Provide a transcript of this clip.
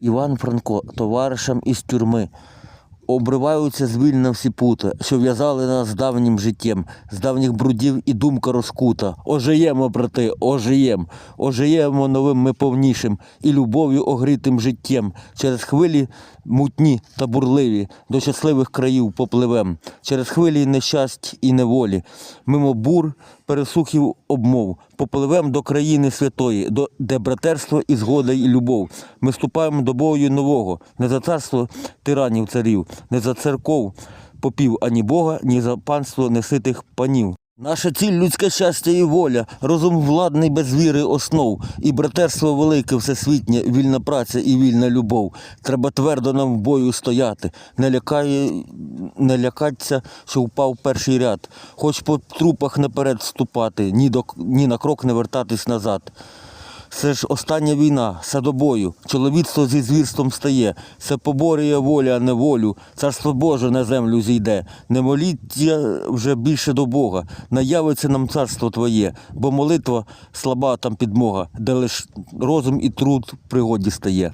Іван Франко, товаришам із тюрми. Обриваються звільно всі пута, що в'язали нас з давнім життям, з давніх брудів і думка розкута. Ожиємо, брати, ожиєм, ожиємо новим ми повнішим і любов'ю огрітим життям. Через хвилі мутні та бурливі до щасливих країв попливем, через хвилі нещасть і неволі, мимо бур, пересухів обмов, попливем до країни святої, до де братерство і згода і любов. Ми ступаємо до бою нового, не за царство тиранів царів, не за церков попів ані Бога, ні за панство неситих панів. Наша ціль людське щастя і воля, розум владний без віри основ, і братерство велике всесвітнє, вільна праця і вільна любов. Треба твердо нам в бою стояти, не лякає, не лякаться, що впав перший ряд, хоч по трупах наперед ступати, ні, до, ні на крок не вертатись назад. Це ж остання війна, садобою, чоловіцтво зі звірством стає, це поборює воля, а не волю, царство Боже на землю зійде. Не моліться вже більше до Бога, наявиться нам царство Твоє, бо молитва слаба там підмога, де лиш розум і труд в пригоді стає.